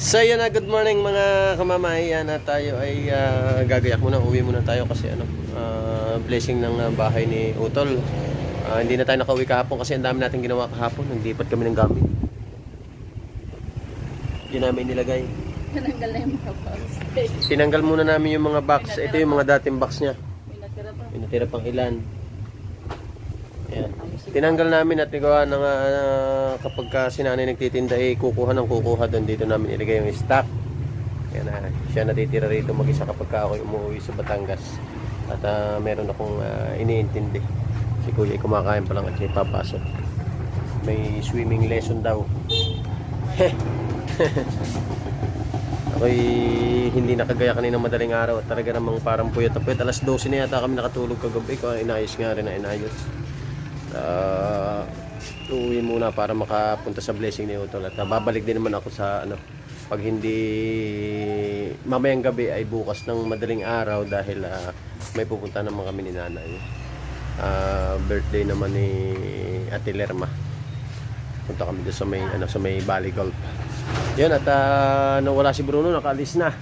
So yan na, good morning mga kamamay. Yan na tayo ay ah, gagayak muna, uwi muna tayo kasi ano, ah, blessing ng ah, bahay ni Utol. Ah, hindi na tayo nakauwi kahapon kasi ang dami natin ginawa kahapon. Naglipat kami ng gamit. Hindi namin nilagay. Tinanggal na yung mga box. Tinanggal muna namin yung mga box. Ito yung mga dating box niya. Pinatira pang ilan. Tinanggal namin at gawa na ah, kapag ka si nanay nagtitinda eh kukuha ng kukuha doon dito namin ilagay yung stock. Ayan na, siya natitira rito mag-isa kapag ka ako umuwi sa Batangas. At ah, meron akong ah, iniintindi. Si kuya ay kumakain pa lang at siya papasok. May swimming lesson daw. Ako'y hindi nakagaya kanina madaling araw talaga namang parang puyat na puyat. Alas 12 na yata kami nakatulog kagabi ko. Inayos nga rin na inayos. Uh, uuwi muna para makapunta sa blessing ni Utol. At ah, babalik din naman ako sa ano pag hindi mamayang gabi ay bukas ng madaling araw dahil ah, may pupunta naman kami ni nanay. Ah, birthday naman ni Ate Lerma. Punta kami doon sa may ano sa may Valley Golf. Yun at uh, nung wala si Bruno nakaalis na.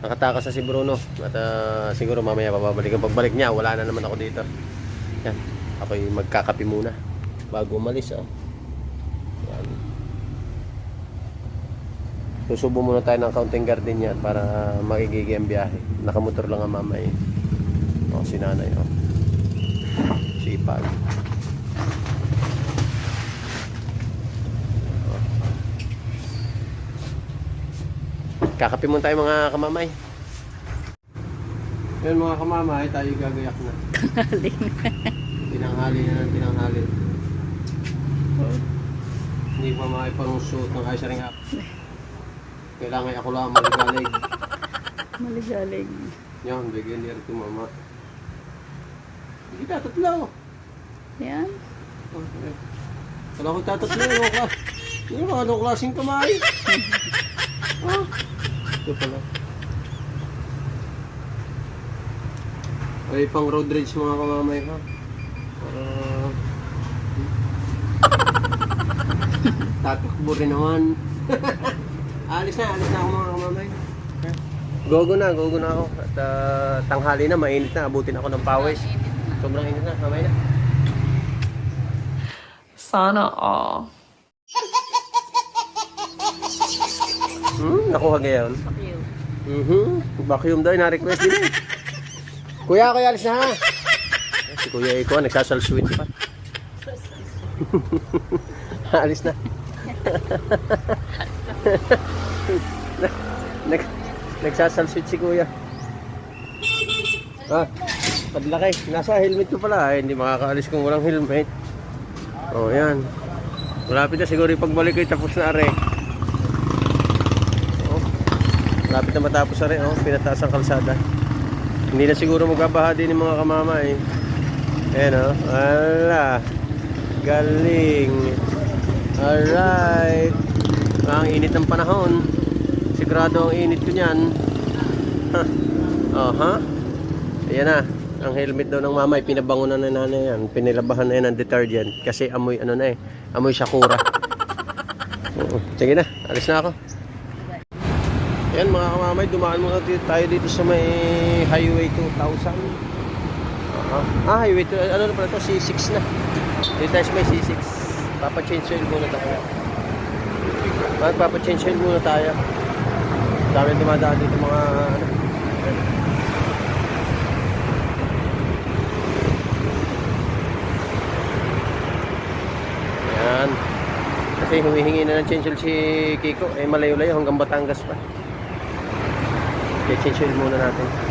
Nakatakas na si Bruno at ah, siguro mamaya babalik ang pagbalik niya wala na naman ako dito. Yan. Ako'y magkakape muna bago umalis oh. Yan. Susubo muna tayo ng counting garden niya para makigigi ang biyahe. Nakamotor lang ang mamay. Oh, si nanay oh. Sipag. Kakape muna tayo mga kamamay. Yan mga kamamay, tayo gagayak na. Tinanghali na ng tinanghali. Hindi pa makipang-suot ng ice ring up. Kailangan ako lang maligalig. Maligalig. Yan, bigyan niya rin mama. Hindi ka, tatlo. Yan. Oh, eh. Wala ko tatatlo. Ano ka? Ano ka? Anong klaseng kamay? ah, ito pala. Ay, pang road rage mga kamamay ha. Para... Tatakbo rin naman. alis na, alis na ako mga kamamay. Gogo na, gogo na ako. At ah, tanghali na, mainit na. Abutin ako ng pawis. Sobrang init na, kamay na. Sana all. Hmm, nakuha ngayon. Pakiyo. Mhm. Vacuum daw, na-request din. eh. Kuya, kuya, alis na ha. Si Kuya Iko, nagsasal sweet pa. alis na. Nag, nagsasal sweet si Kuya. Ah, padlaki. Nasa helmet ko pala. Ay, hindi makakaalis kung walang helmet. Oh, yan. Malapit na siguro yung pagbalik ko, tapos na are. Oh. Malapit na matapos rin, oh, pinataas ang kalsada. Hindi na siguro magbabaha din ng mga kamama eh. Ayan oh, ala. Galing. Alright. Ang init ng panahon. Sigurado ang init ko niyan. Ha? Ayan na. Ang helmet daw ng mama, ay pinabango na ng nanay yan. Pinilabahan na yan ng detergent. Kasi amoy, ano na eh, amoy sakura. Oo. Sige na, alis na ako. Yan mga kamamay, dumaan muna tayo dito sa may Highway 2000. Ah, ah Highway 2, ano na pala ito? C6 na. Dito tayo may C6. Papa-change oil muna tayo. Magpapa-change oil muna tayo. Dami dumadaan dito mga ano. Yan. Kasi humihingi na ng change oil si Kiko. Eh malayo-layo hanggang Batangas pa. Okay, change oil muna natin.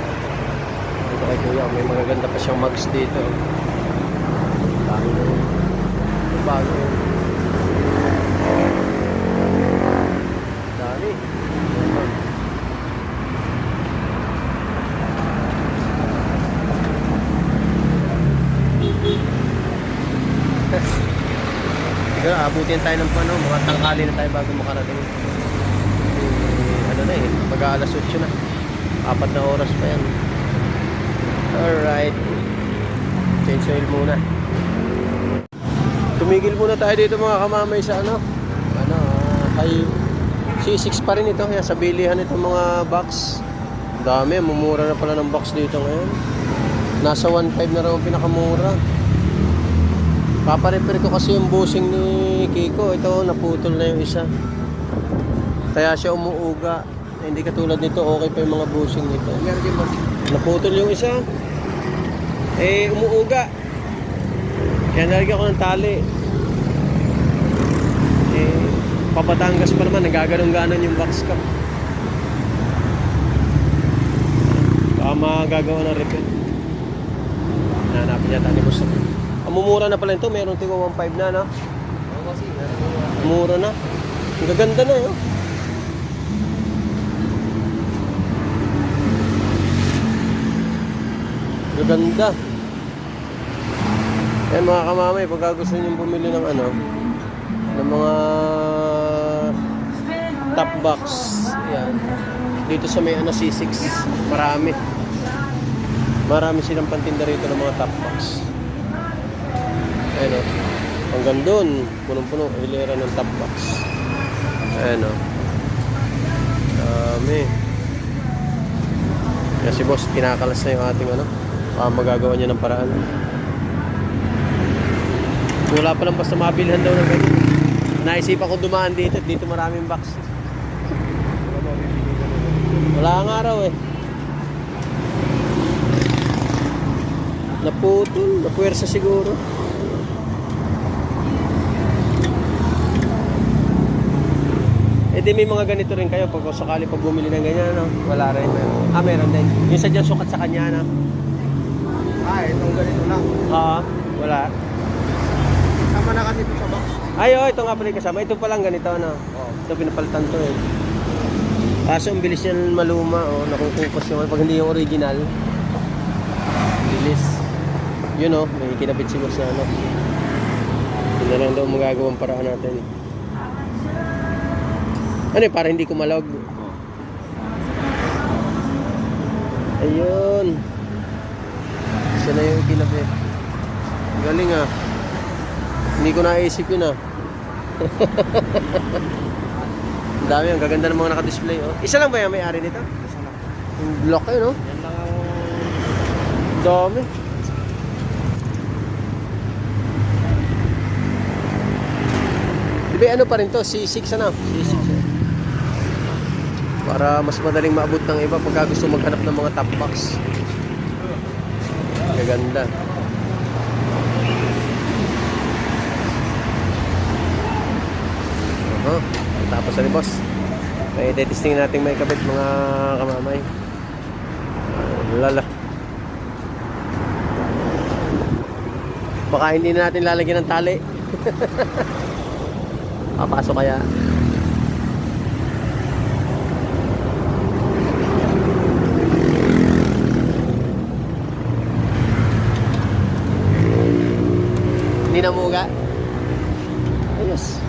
Dito kay Kuya, may magaganda pa siyang mugs dito. Bago. Bago. Dami. Siguro abutin tayo ng ano, mga tangkali na tayo bago makarating. Eh, ano na eh, mag alas 8 na. Apat na oras pa yan. Alright. Change oil muna. Tumigil muna tayo dito mga kamamay sa ano. Ano, high, C6 pa rin ito. Kaya sa bilihan itong mga box. Dami. Mumura na pala ng box dito ngayon. Nasa 1.5 na raw ang pinakamura. Paparepair ko kasi yung bushing ni Kiko. Ito, naputol na yung isa. Kaya siya umuuga. Hindi katulad nito, okay pa yung mga bushing nito. Naputol yung isa. Eh, umuuga. Kaya nalagyan ko ng tali. Eh, papatangas pa naman, nagaganong-ganon yung box ko. Baka magagawa ng repair. Hanapin yata ni Boss. Ang mumura na pala ito, meron tigo 1.5 na, no? Mura na. Ang gaganda na, yun. Gaganda. Yan mga kamamay, pagka gusto nyo bumili ng ano, ng mga top box. Yan. Dito sa may ano, C6, marami. Marami silang pantinda rito ng mga top box. Ayan o. Hanggang doon, punong-puno, hilera ng top box. Ayan o. Dami. Kaya si boss, kinakalas na yung ating ano. Baka magagawa niya ng paraan. Wala pa lang basta mabilhan daw ng ganyan. Naisipan ko dumaan dito at dito maraming box. Wala nga araw eh. Naputol, napuwersa siguro. Eh di may mga ganito rin kayo pag sakali pag bumili ng ganyan, no? Wala rin. Meron. Ah, meron din. Yung sadya sukat sa kanya, no? Ah, itong ganito lang. Ah, wala. Sama na kasi ito sa box. Ay, oh, ito nga pala yung kasama. Ito pa lang ganito, no? Oh. Ito pinapalitan to eh. Kaso ang bilis yan maluma, oh. Nakukupos naman pag hindi yung original. Bilis. Yun oh, may kinabit si boss na ano. Yun na lang daw magagawang paraan natin. Ano eh, para hindi kumalog. Ayun. Siya na yung kinabit. Galing ah. Hindi ko naisip yun ah. Ang dami, ang gaganda ng mga naka-display. Oh. Isa lang ba yung may-ari nito? Isa lang. Yung block eh, no? Yan lang ang... Dami. Di ba ano pa rin to? C6 ano? C6 eh. Para mas madaling maabot ng iba pagka gusto maghanap ng mga top box. Gaganda. Oh, tapos na ni boss. May testing natin may kabit mga kamamay. Lala. Baka hindi na natin lalagyan ng tali. Papasok kaya. Hindi na muga. Ayos.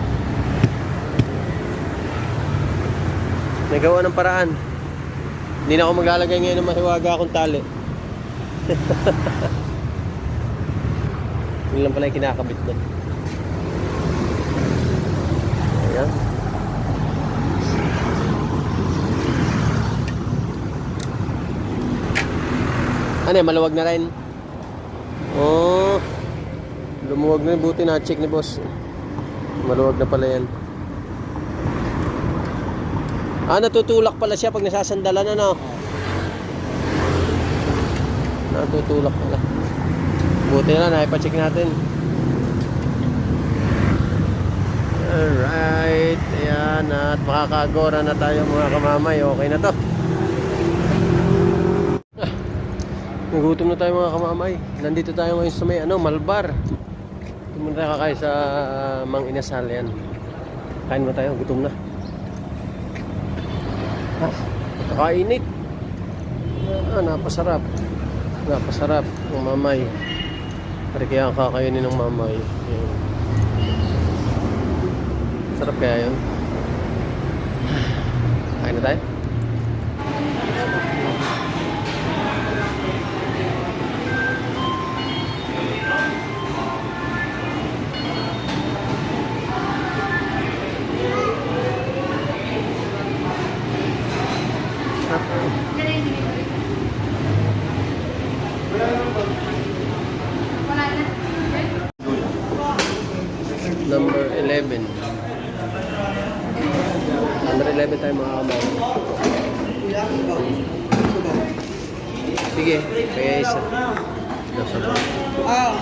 Nagawa ng paraan. Hindi na ako maglalagay ngayon ng mahiwaga akong tali. Yun lang pala yung kinakabit doon. Ayan. Ano yan, maluwag na rin? Oh, lumuwag na. Buti na-check ni boss. Maluwag na pala yan. Ah, natutulak pala siya pag nasasandalan, ano? Natutulak pala. Buti na, naipacheck natin. Alright, ayan, at makakagora na tayo mga kamamay. Okay na to. Ah, Nagutom na tayo mga kamamay. Nandito tayo ngayon sa may ano, Malbar. Pumunta tayo kakain sa ah, Mang Inasal yan. Kain mo tayo, gutom na. Kakainit. Ah, napasarap. Napasarap ng mamay. Pare kaya ang kakainin ng mamay. Ayan. Sarap kaya yun. Kain na tayo. Number 11. Number 11 tayo mga kamay. Sige, kaya isa. Nasa ba? Ah!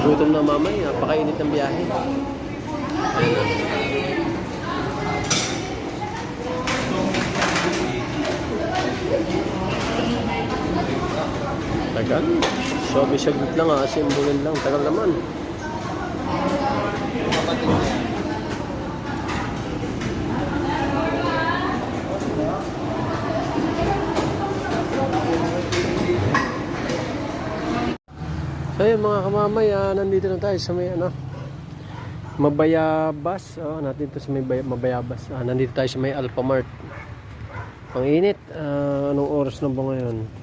Gutom na mamay, napakainit ng biyahe. Ayun. Tagal. Sabi saglit lang ha, simbolin lang. Tagal naman. So yun mga kamamay, ah, nandito na tayo sa may ano, Mabayabas. Oh, natin to sa may Bay- Mabayabas. Ah, nandito tayo sa may Alphamart. Ang init. Ah, anong oras na ba ngayon?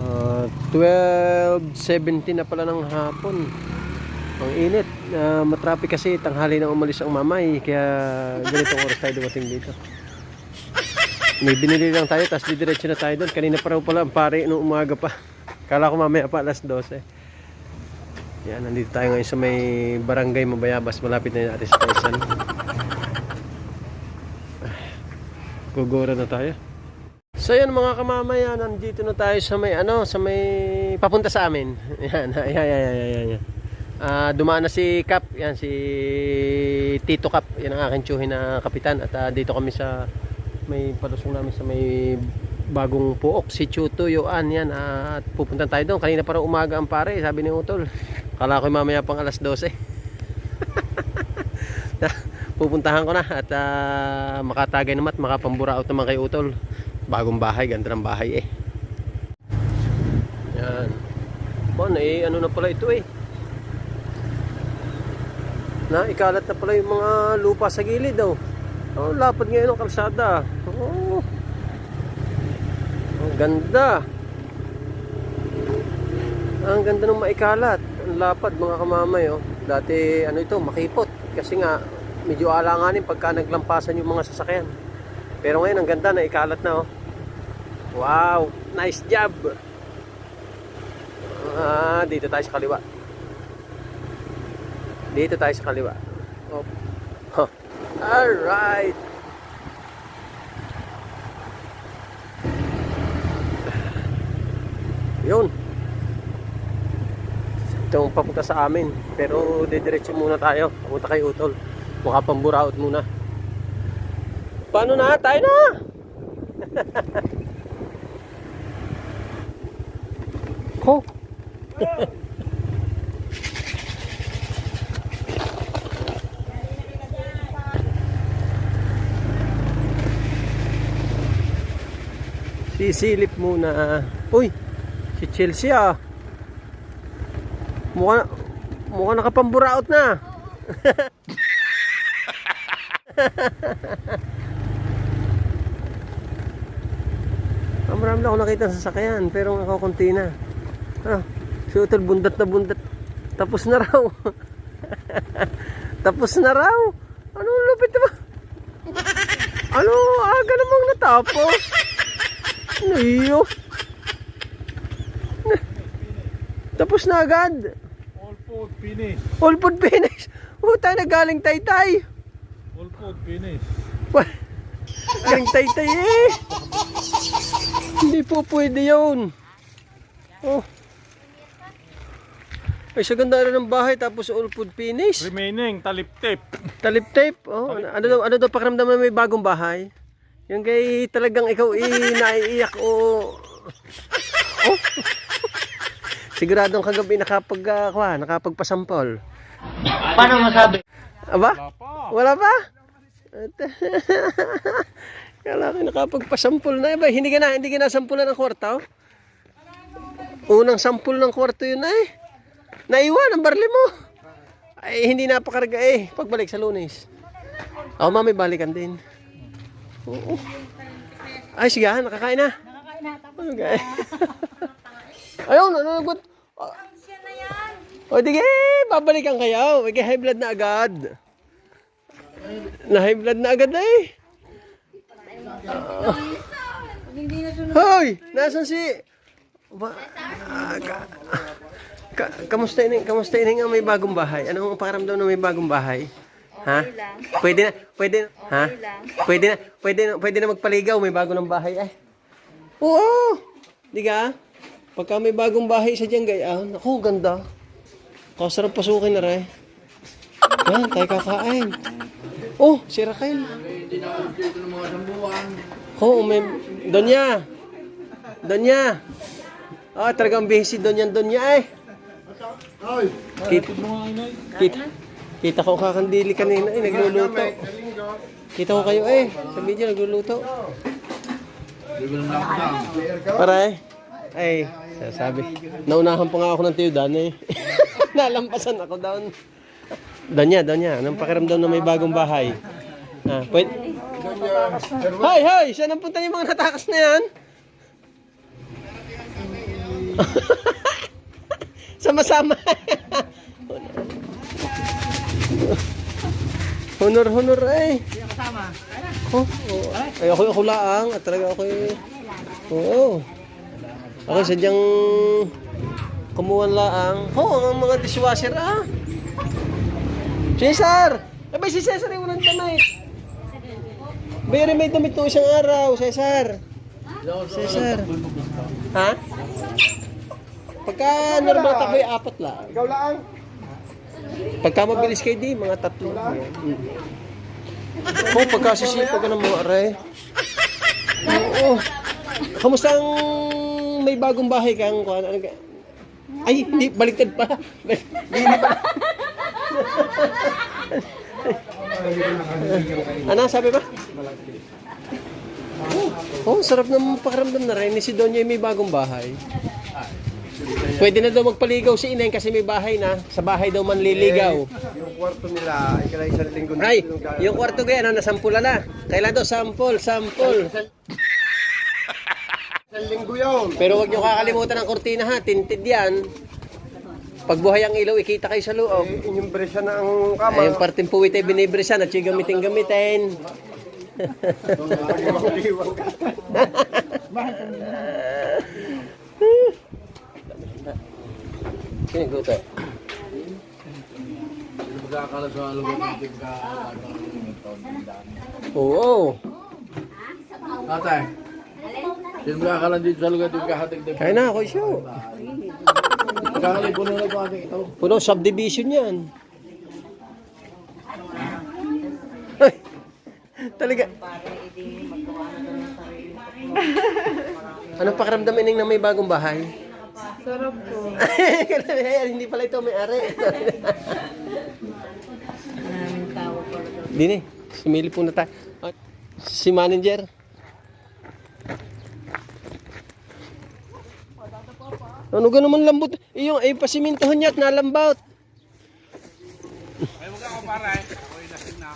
Ah, 12.17 na pala ng hapon. Ang init. Ah, matraffic kasi tanghali na umalis ang mamay. Kaya ganitong oras tayo dumating dito. May binili lang tayo, tapos didiretso na tayo doon. Kanina pa raw pala ang pare nung umaga pa. Kala ko mamaya pa alas 12. Yan, nandito tayo ngayon sa may barangay Mabayabas. Malapit na yung ating station. Gugura na tayo. So yan mga kamamaya, nandito na tayo sa may ano, sa may papunta sa amin. Yan, yan, yan, yan, yan, yan. Ah, dumaan na si Kap, yan si Tito Kap, yan ang aking tsuhin na kapitan. At ah, dito kami sa may palusong namin sa may bagong puok si Chuto Yoan yan. Ah, at pupunta tayo doon. Kanina para umaga ang pare sabi ni Utol. Kala ko mamaya pang alas 12 pupuntahan ko na at ah, makatagay naman at makapamburaot naman kay Utol bagong bahay ganda ng bahay eh yan bon eh ano na pala ito eh na ikalat na pala yung mga lupa sa gilid daw oh, lapad ngayon ng kalsada oh ang ganda. Ang ganda ng maikalat. Ang lapad mga kamamay oh. Dati ano ito, makipot. Kasi nga medyo alanganin pagka naglampasan yung mga sasakyan. Pero ngayon ang ganda na ikalat na oh. Wow, nice job. Ah, dito tayo sa kaliwa. Dito tayo sa kaliwa. Oh. Huh. All right. Yun. Ito ang papunta sa amin. Pero didiretso muna tayo. Papunta kay Utol. Mukha pang buraot muna. Paano na? Tayo na! Ko. Sisilip muna. Uy! Si Chelsea ah. Mukha, mukha nakapamburaot na. ah, marami na ako nakita sa sasakyan, pero ako konti na. Ah, si Utol bundat na bundat. Tapos na raw. Tapos na raw. Ano lupit ba? Ano, aga namang natapos. Ano iyo? Tapos na agad. All food finish. All food finish. Puta na galing taytay. All food finish. Wah, Galing taytay eh. Hindi po pwede yun. Oh. Ay, sa ganda na ng bahay tapos all food finish. Remaining talip tip. Talip tape. Oh, ano, ano daw ano daw pakiramdam na may bagong bahay? Yung kay talagang ikaw i naiiyak o Oh. Siguradong kagabi nakapag uh, kwa, nakapagpasampol. Paano masabi? Aba? Wala pa. Wala pa? Kala ko nakapagpasampol na. Ba, hindi ka na, hindi ka na sampulan ng kwarto? Unang sampul ng kwarto yun ay. Naiwan ang barli mo. Ay, hindi napakarga eh. Pagbalik sa lunes. Ako mami, balikan din. Oo. Ay, sige ha, nakakain na. Nakakain na. Okay. Ayun, ano nagot? O, dige, babalikan kayo. May high blood na agad. Na high blood na agad na eh. Hoy! Nasaan si... Ba, ah, ka, ka, kamusta ini? Kamusta ini nga may bagong bahay? Anong pakiramdam na may bagong bahay? Ha? Okay lang. Pwede na, pwede na, ha? Okay lang. Pwede na, pwede na, pwede na magpaligaw, may bago ng bahay eh. Oo! Di ka? Pagka may bagong bahay sa dyan, gaya, naku, ganda. Kasarap pasukin na rin. Yan, tayo kakain. Oh, si Raquel. Oo, may... Donya! Donya! Ah, talagang busy Donya Donya eh. Kita, kita, kita ko kakandili kanina eh, nagluluto. Kita ko kayo eh, sa video nagluluto. Para eh. Ay, sabi. Naunahan pa nga ako ng tiyo Dan eh. Nalampasan ako down. Donya, Donya, anong pakiramdam na may bagong bahay? Ah, pwede. Hay, hay! Saan ang punta yung mga natakas na yan? Sama-sama. honor, honor eh. Oh, oh. Ay, ako ako laang at talaga ako eh. Oo. Ako sadyang kumuha laang. Oo, ang mga dishwasher ah. Cesar! Abay si Cesar yung unang. Bayari may damit nung isang araw, Cesar. Cesar. Ha? Pagka normal takbo ay apat lang. Ikaw lang. Pagka mabilis kayo di, mga tatlo. Mm. Oo, pagka sisipag ka ng mga aray. Oo. Kamusta ang may bagong bahay kang kuhan? Ano? Ay, hindi, baliktad pa. Hindi pa. ano, sabi ba? Oh, sarap ng pakiramdam na rin. Ni si Donya may bagong bahay. Pwede na daw magpaligaw si Ineng kasi may bahay na. Sa bahay daw man liligaw. Yung kwarto nila ay kailangan isang linggo na Ay, yung kwarto gaya, ano, nasampula na. Kailan daw, sample, sample. Isang linggo yun. Pero wag niyo kakalimutan ng kortina ha, tinted yan. Pagbuhay ang ilaw, ikita kayo sa loob. Eh, inyong presya na ang kama. Ay, yung parting puwit ay binibrisan at siya gamitin gamitin. Liwang ka. Sino guto? Oo. Tatay. Sino makakalan dito sa lugar dito kahatig dito? Kaya na ako show. Kakalan puno na ito ating ito. Puno subdivision yan. Ay, talaga. Anong pakiramdam ining na may bagong bahay? Sarap po. Hindi pala ito may ari. Maraming tao po. Dini, sumili po na tayo. Si manager. Ano ga naman lambot? Yung ay pasimintohan niya at nalambaut. Ay, huwag ako para eh. Ako'y lasing na.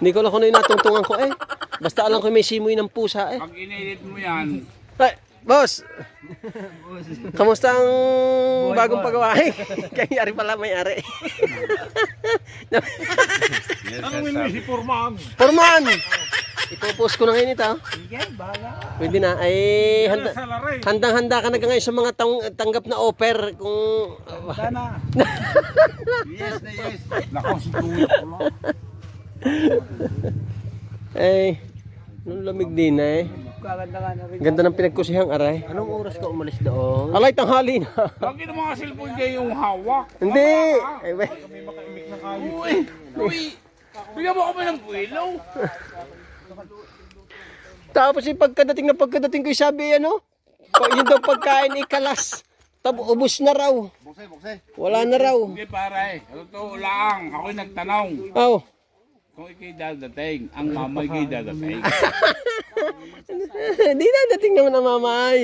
Hindi ko lang kung ano yung natungtungan ko eh. Basta alam ko may simoy ng pusa eh. Pag inilit mo yan, Ay, boss! Kamusta ang bagong pagawa? Ay, Kanyari pala may ari. tanongin mo si Purman. Forman! Ipopost ko na ngayon ito. Pwede na. Ay, handa, Sa laray. handang-handa ka na ngayon sa mga tang, tanggap na offer kung... Yes na yes. Nako, si Tuyo ko lang. Ay, nung lamig din eh. Ganda ng pinagkusihang aray. Anong oras ka umalis doon? Alay, tanghali na. Lagi ng mga cellphone kayo yung hawak. Hindi! Ay. May makaimik na kayo. Uy! Uy! Bigyan mo kami ng buwilaw. Tapos yung pagkadating na pagkadating ko, sabi ano, pag yun daw pagkain ikalas. Tabo, ubus na raw. Buksay, buksay. Wala na raw. Hindi pare, totoo lang. Ako'y nagtanong Oh. kung ikay dadating, ang mamay kay dadating. Di na dating naman ang mamay.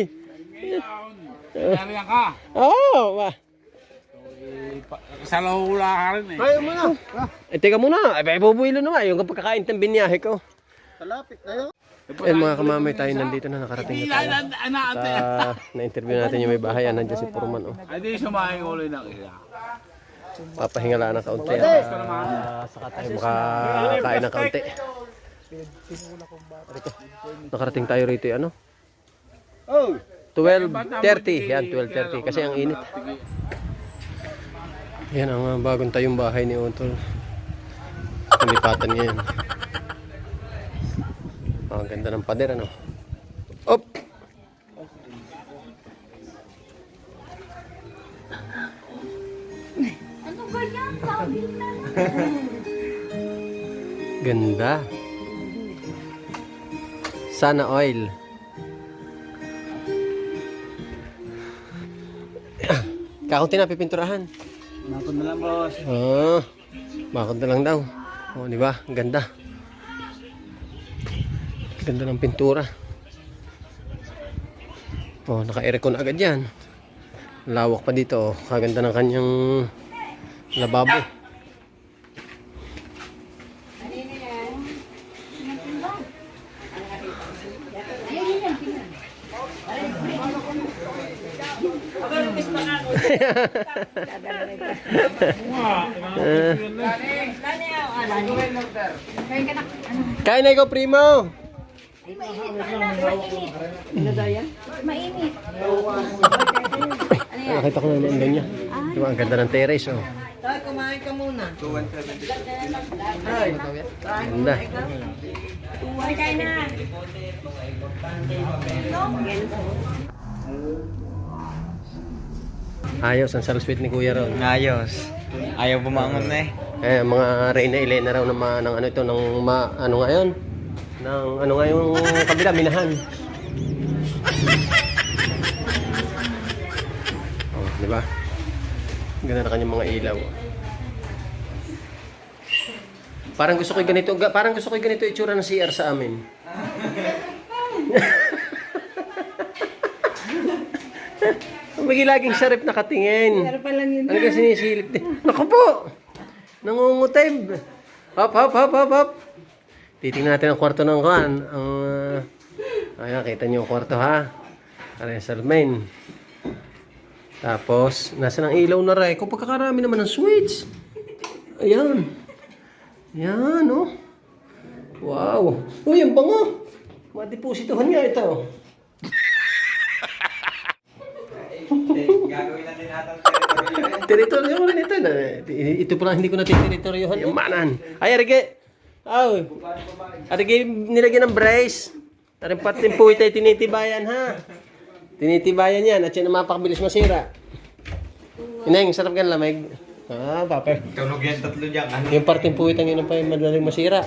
Ngayon, nangyari ka. Oh, wa. Sa lahula ka rin eh. Ayaw mo na. Eh, teka muna. Ay, bubuilo na nga. Yung pagkakain ng binyahe ko. Kalapit na yun. Eh, mga kamamay tayo nandito na. Nakarating na tayo. Anaate. Ah, na-interview natin yung may bahay. Ah, Nandiyan si Purman. Oh. Ay di sumahin ulit ng isa. Papahinga lang ng kaunti. Ah, saka tayo makakain ng kaunti. Rito. Nakarating tayo rito. Ano? Oh. 12.30. Yan, 12.30. Kasi ang init. Yan ang ah, bagong tayong bahay ni Utol. Nilipatan niya yan. Oh, ang ganda ng pader ano. Op! Ano ba yan? Ganda. Sana oil. Kakunti na pipinturahan. Nakon na lang, boss. Ah, bakit na lang daw. Oh, di ba? Ang Ganda. Ganda ng pintura. Oh, naka-aircon agad 'yan. Lawak pa dito. Oh. Kaganda ng kanyang lababo. Kain na ikaw, primo. Mainit. Ay, nakita ko na naman doon niya. Di ba? Ang ganda ng terrace, oh. Tay, kumain ka muna. Ganda. Uway kayo na. Ayos ang saluswit ni Kuya Ron. Ayos. Ayaw bumangon na eh. Eh, mga Reyna Elena raw ng, mga- ng ano ito, ng ma, ano nga yun? Ng ano nga yung kabila, minahan. Oh, di ba? Ganda na kanyang mga ilaw. Parang gusto ko yung ganito, ga- parang gusto ko yung ganito itsura ng CR sa amin. Magi laging sarip nakatingin. Pero pa lang yun. Ano ka sinisilip din? Naku po! Nangungutib! Hop, hop, hop, hop, hop! Titingnan natin ang kwarto ng kuhan. Ang... Uh, ayan, kita niyo yung kwarto ha. Ayan, Salmain. Tapos, nasa ng ilaw na rin. Kung pagkakarami naman ng switch. Ayan. Ayan, oh. Wow. Uy, ang bango. Madepositohan nga ito. Teritoryo ko rin ito. Ito pa lang hindi ko natitiritoryohan. Yung manan. Ay, Arige. Aw. Arige, nilagyan ng brace. Tarin patin po ito tinitibayan ha. Tinitibayan yan at yan mapakabilis masira. Ineng, sarap ka lamig. Ah, papa. Tunog yan tatlo dyan. Ano? Yung parting puwit ang yun pa yung madaling masira.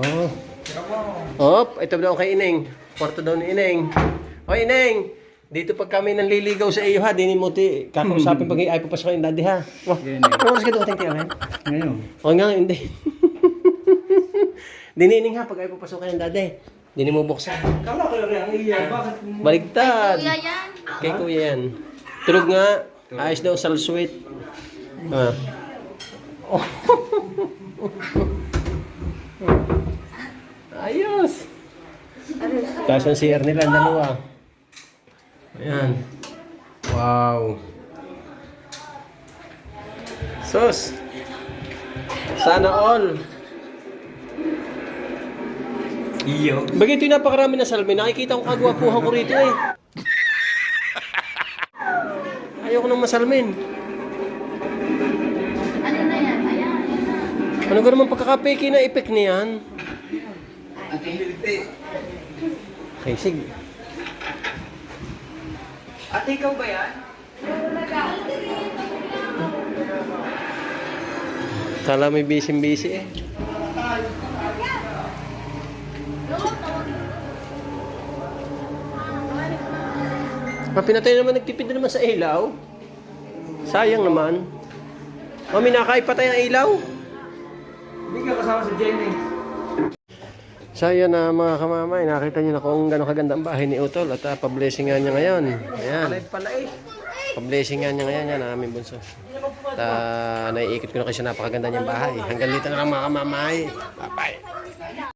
Oh. Op, ito daw kay Ineng. Kwarto daw ni Ineng. O Ineng, dito pag kami nanliligaw sa iyo ha, dinin mo ti, kakausapin pag ay papasok kayong daddy ha. Wah, ano oras ka doon, tingti amen? Ngayon. O nga, hindi. Dinining ha, pag ay papasok kayong daddy. Dinin mo buksan. Kala ko yung ang iya. Bakit? Baligtad. Kuya yan. Kay kuya yan. Tulog nga. Ayos daw, sal sweet. Ah. Ayos. Tapos ang CR nila, dalawa. Ayan. Wow. Sus. Sana all. Iyo. Bagay ito yung napakarami na salmi. Nakikita ko kagwapuhan ko rito eh. Ayoko nang masalmin. Ano na yan? Ayan. Ano ka naman pagkakapeki na epek niyan? Okay, sige. At ikaw ba yan? Kala may busy-busy eh. Mapinatay naman, nagtipid na naman sa ilaw. Sayang naman. Mami, nakaipatay ang ilaw. Hindi ka kasama sa Jenny. So yun na mga kamamay, nakita niyo na kung gano'ng kaganda ang bahay ni Utol at uh, pa-blessing nga niya ngayon. Ayan. Eh. Pa-blessing nga niya ngayon yan, ang aming bunso. At uh, naiikot ko na kasi napakaganda niyang bahay. Hanggang dito na lang mga kamamay. Bye-bye.